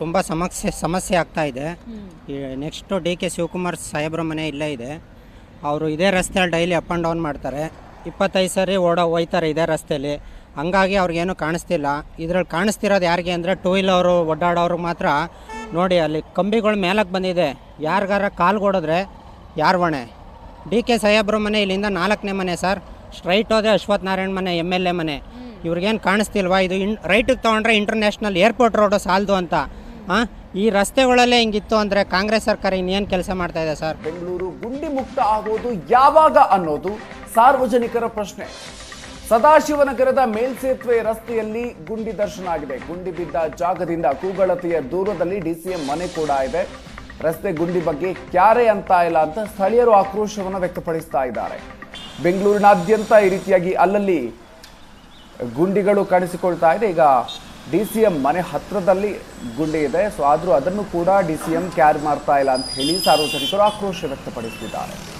ತುಂಬ ಸಮಸ್ಯೆ ಸಮಸ್ಯೆ ಆಗ್ತಾ ಇದೆ. ನೆಕ್ಸ್ಟು ಡಿ ಕೆ ಶಿವಕುಮಾರ್ ಸಾಹೇಬ್ರ ಮನೆ ಇಲ್ಲೇ ಇದೆ. ಅವರು ಇದೇ ರಸ್ತೆಯಲ್ಲಿ ಡೈಲಿ ಅಪ್ ಆ್ಯಂಡ್ ಡೌನ್ ಮಾಡ್ತಾರೆ. ಇಪ್ಪತ್ತೈದು ಸರಿ ಓಡೋ ಹೋಯ್ತಾರೆ ಇದೇ ರಸ್ತೆಯಲ್ಲಿ ಹಂಗಾಗಿ ಅವ್ರಿಗೇನು ಕಾಣಿಸ್ತಿಲ್ಲ. ಇದ್ರಲ್ಲಿ ಕಾಣಿಸ್ತಿರೋದು ಯಾರಿಗೆ ಅಂದರೆ ಟೂ ವೀಲರು ಓಡಾಡೋರು ಮಾತ್ರ. ನೋಡಿ ಅಲ್ಲಿ ಕಂಬಿಗಳು ಮೇಲಕ್ಕೆ ಬಂದಿದೆ. ಯಾರಿಗಾರ ಕಾಲು ಯಾರ ಯಾರು ಹೊಣೆ? ಡಿ ಕೆ ಸಾಹೇಬ್ರ ಮನೆ ಇಲ್ಲಿಂದ ನಾಲ್ಕನೇ ಮನೆ ಸರ್. ಸ್ಟ್ರೈಟ್ ಹೋದೆ ಅಶ್ವಥ್ ನಾರಾಯಣ್ ಮನೆ ಎಂ ಎಲ್ ಎ ಮನೆ. ಇವ್ರಿಗೇನು ಕಾಣಿಸ್ತಿಲ್ವಾ? ಇದು ಇನ್ ರೈಟಿಗೆ ತೊಗೊಂಡ್ರೆ ಇಂಟರ್ನ್ಯಾಷನಲ್ ಏರ್ಪೋರ್ಟ್ ರೋಡು ಸಾಲದು ಅಂತ. ಈ ರಸ್ತೆಗಳಲ್ಲೇ ಹಿಂಗಿತ್ತು ಅಂದರೆ ಕಾಂಗ್ರೆಸ್ ಸರ್ಕಾರ ಇನ್ನೇನು ಕೆಲಸ ಮಾಡ್ತಾ ಇದೆ ಸರ್? ಬೆಂಗಳೂರು ಗುಂಡಿ ಮುಕ್ತ ಆಗೋದು ಯಾವಾಗ ಅನ್ನೋದು ಸಾರ್ವಜನಿಕರ ಪ್ರಶ್ನೆ. ಸದಾಶಿವನಗರದ ಮೇಲ್ಸೇತುವೆ ರಸ್ತೆಯಲ್ಲಿ ಗುಂಡಿ ದರ್ಶನ ಆಗಿದೆ. ಗುಂಡಿ ಬಿದ್ದ ಜಾಗದಿಂದ ಕೂಗಳತೆಯ ದೂರದಲ್ಲಿ ಡಿಸಿಎಂ ಮನೆ ಕೂಡ ಇದೆ. ರಸ್ತೆ ಗುಂಡಿ ಬಗ್ಗೆ ಕ್ಯಾರೆ ಅಂತ ಇಲ್ಲ ಅಂತ ಸ್ಥಳೀಯರು ಆಕ್ರೋಶವನ್ನು ವ್ಯಕ್ತಪಡಿಸ್ತಾ ಇದ್ದಾರೆ. ಬೆಂಗಳೂರಿನಾದ್ಯಂತ ಈ ರೀತಿಯಾಗಿ ಅಲ್ಲಲ್ಲಿ ಗುಂಡಿಗಳು ಕಾಣಿಸಿಕೊಳ್ತಾ ಇದೆ. ಈಗ ಡಿ ಸಿ ಎಂ ಮನೆ ಹತ್ತಿರದಲ್ಲಿ ಗುಂಡಿ ಇದೆ. ಸೊ ಆದರೂ ಅದನ್ನು ಕೂಡ ಡಿ ಸಿ ಎಂ ಕ್ಯಾರಿ ಮಾಡ್ತಾ ಇಲ್ಲ ಅಂತ ಹೇಳಿ ಸಾರ್ವಜನಿಕರು ಆಕ್ರೋಶ ವ್ಯಕ್ತಪಡಿಸಿದ್ದಾರೆ.